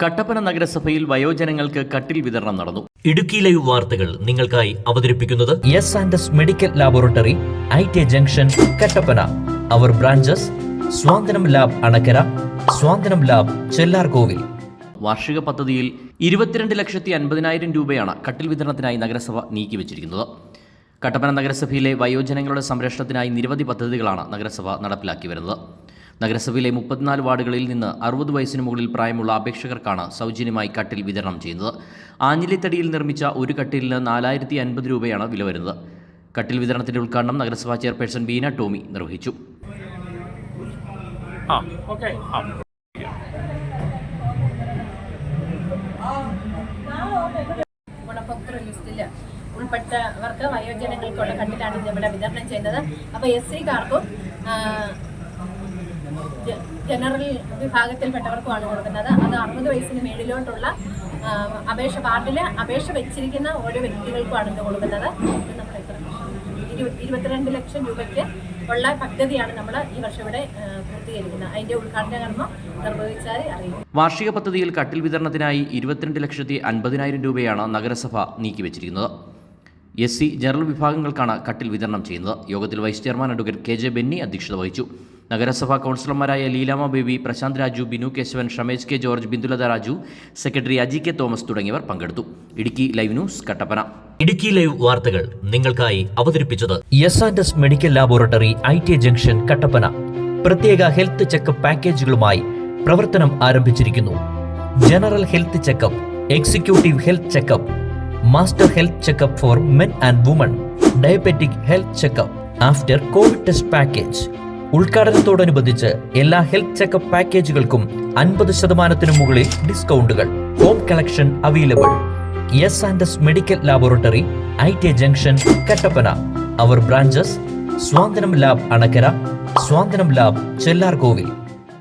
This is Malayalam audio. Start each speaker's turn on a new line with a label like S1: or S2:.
S1: കട്ടപ്പന നഗരസഭയിൽ വയോജനങ്ങൾക്ക് കട്ടിൽ വിതരണം നടന്നു.
S2: ഇടുക്കി ലൈവ് വാർത്തകൾ നിങ്ങൾക്കായി അവതരിപ്പിക്കുന്നത്
S3: S and S medical laboratory I T junction Kattappana. Our branches Santhwanam lab Anakkara Santhwanam lab Chellarkovil.
S1: വാർഷിക പദ്ധതിയിൽ ഇരുപത്തിരണ്ട് ലക്ഷത്തി അൻപതിനായിരം രൂപയാണ് കട്ടിൽ വിതരണത്തിനായി നഗരസഭ നീക്കിവച്ചിരിക്കുന്നത് കട്ടപ്പന നഗരസഭയിലെ വയോജനങ്ങളുടെ സംരക്ഷണത്തിനായി നിരവധി പദ്ധതികളാണ് നഗരസഭ നടപ്പിലാക്കി വരുന്നത്. നഗരസഭയിലെ മുപ്പത്തിനാല് വാർഡുകളിൽ നിന്ന് അറുപത് വയസ്സിന് മുകളിൽ പ്രായമുള്ള അപേക്ഷകർക്കാണ് സൗജന്യമായി കട്ടിൽ വിതരണം ചെയ്യുന്നത്. ആഞ്ഞിലിത്തടിയിൽ നിർമ്മിച്ച ഒരു കട്ടിലിന് നാലായിരത്തി അൻപത് രൂപയാണ് വില വരുന്നത്. കട്ടിൽ വിതരണത്തിന്റെ ഉദ്ഘാടനം നഗരസഭാ ചെയർപേഴ്സൺ ബീന ടോമി നിർവഹിച്ചു.
S4: ഗുണഭോക്തൃ ലിസ്റ്റിൽ ഉൾപ്പെട്ടവർക്ക് വയോജനങ്ങൾക്കുള്ള കട്ടിലാണ് ഇത് ഇവിടെ വിതരണം ചെയ്യുന്നത്. അപ്പോൾ എസ് സിക്കാർക്കും ജനറൽ വിഭാഗത്തിൽപ്പെട്ടവർക്കുമാണ് കൊടുക്കുന്നത്. അത് അറുപത് വയസ്സിന് മേളിലോട്ടുള്ള അപേക്ഷ വാർഡിൽ അപേക്ഷ വെച്ചിരിക്കുന്ന ഓരോ വ്യക്തികൾക്കുമാണ് ഇത് കൊടുക്കുന്നത്. നമ്മൾ ഇരുപത്തിരണ്ട് ലക്ഷം രൂപയ്ക്ക് ഉള്ള പദ്ധതിയാണ് നമ്മൾ ഈ വർഷം ഇവിടെ പൂർത്തീകരിക്കുന്നത്. അതിന്റെ ഉദ്ഘാടന കർമ്മം നിർവഹിച്ചാൽ
S1: വാർഷിക പദ്ധതിയിൽ കട്ടിൽ വിതരണത്തിനായി ഇരുപത്തിരണ്ട് ലക്ഷത്തി അൻപതിനായിരം രൂപയാണ് നഗരസഭ നീക്കിവച്ചിരിക്കുന്നത്. എസ് സി ജനറൽ വിഭാഗങ്ങൾക്കാണ് കട്ടിൽ വിതരണം ചെയ്യുന്നത്. യോഗത്തിൽ vice chairman advocate K J Benny അധ്യക്ഷത വഹിച്ചു. നഗരസഭാ കൗൺസിലർമാരായ Leelamma Baby Prasanth Raju Binu Kesavan Shamej K George Bindulatha Raju secretary Aji K Thomas തുടങ്ങിയവർ പങ്കെടുത്തു. Idukki live news Kattappana.
S2: Idukki live വാർത്തകൾ നിങ്ങൾക്കായി അവതരിപ്പിച്ചത്
S3: S and S medical laboratory I T junction Kattappana. പ്രത്യേക ഹെൽത്ത് ചെക്കപ്പ് പാക്കേജുകളുമായി പ്രവർത്തനം ആരംഭിച്ചിരിക്കുന്നു. General health checkup executive health checkup master health checkup for men and women diabetic health checkup after covid test package. ഉദ്ഘാടനത്തോടനുബന്ധിച്ച് എല്ലാ ഹെൽത്ത് ചെക്കപ്പ് പാക്കേജുകൾക്കും അൻപത് ശതമാനത്തിനു മുകളിൽ ഡിസ്കൗണ്ടുകൾ. Home collection available. S and S medical laboratory I T junction Kattappana. Our branches Swanthanam lab Anakkara Swanthanam lab Chellarkovil.